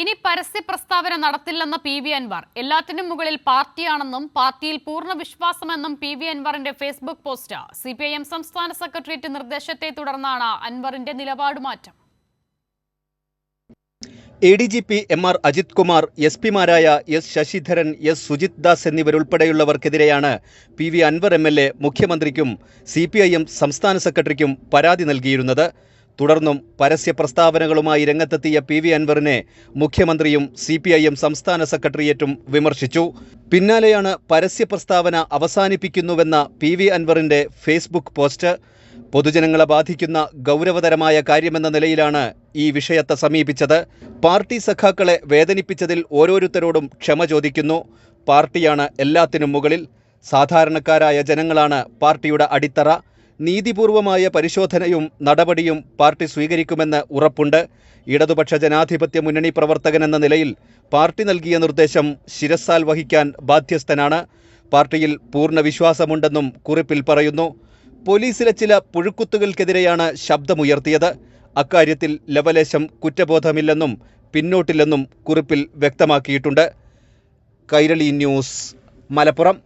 ഇനി പരസ്യ പ്രസ്താവന നടത്തില്ലെന്ന പി വി അൻവർ. എല്ലാത്തിനും മുകളിൽ പാർട്ടിയാണെന്നും പാർട്ടിയിൽ പൂർണ വിശ്വാസമെന്നും പി വി അൻവറിന്റെ Facebook post. C P I M സംസ്ഥാന സെക്രട്ടേറിയറ്റ് നിർദ്ദേശത്തെ തുടർന്നാണ് അൻവറിന്റെ നിലപാട് മാറ്റം. A D G P M R Ajith Kumar S പിമാരായ S Sasidharan S Sujith Das എന്നിവരുൾപ്പെടെയുള്ളവർക്കെതിരെയാണ് P V Anvar M L A മുഖ്യമന്ത്രിക്കും സി പി ഐ എം സംസ്ഥാന സെക്രട്ടറിക്കും പരാതി നൽകിയിരുന്നത്. തുടർന്നും പരസ്യ പ്രസ്താവനകളുമായി രംഗത്തെത്തിയ പി വി അൻവറിനെ മുഖ്യമന്ത്രിയും സി പി ഐ എം സംസ്ഥാന സെക്രട്ടേറിയറ്റും വിമർശിച്ചു. പിന്നാലെയാണ് പരസ്യ പ്രസ്താവന അവസാനിപ്പിക്കുന്നുവെന്ന പി വി അൻവറിന്റെ ഫേസ്ബുക്ക് പോസ്റ്റ്. പൊതുജനങ്ങളെ ബാധിക്കുന്ന ഗൗരവതരമായ കാര്യമെന്ന നിലയിലാണ് ഈ വിഷയത്തെ സമീപിച്ചത്. പാർട്ടി സഖാക്കളെ വേദനിപ്പിച്ചതിൽ ഓരോരുത്തരോടും ക്ഷമ ചോദിക്കുന്നു. പാർട്ടിയാണ് എല്ലാത്തിനും മുകളിൽ. സാധാരണക്കാരായ ജനങ്ങളാണ് പാർട്ടിയുടെ അടിത്തറ. നീതിപൂർവമായ പരിശോധനയും നടപടിയും പാർട്ടി സ്വീകരിക്കുമെന്ന് ഉറപ്പുണ്ട്. ഇടതുപക്ഷ ജനാധിപത്യ മുന്നണി പ്രവർത്തകൻ എന്ന നിലയിൽ പാർട്ടി നൽകിയ നിർദ്ദേശം ശിരസാൽ വഹിക്കാൻ ബാധ്യസ്ഥനാണ്. പാർട്ടിയിൽ പൂർണ വിശ്വാസമുണ്ടെന്നും കുറിപ്പിൽ പറയുന്നു. പോലീസിലെ ചില പുഴുക്കുത്തുകൾക്കെതിരെയാണ് ശബ്ദമുയർത്തിയത്. അക്കാര്യത്തിൽ ലവലേശം കുറ്റബോധമില്ലെന്നും പിന്നോട്ടില്ലെന്നും കുറിപ്പിൽ വ്യക്തമാക്കിയിട്ടുണ്ട്. കൈരളി ന്യൂസ് മലപ്പുറം.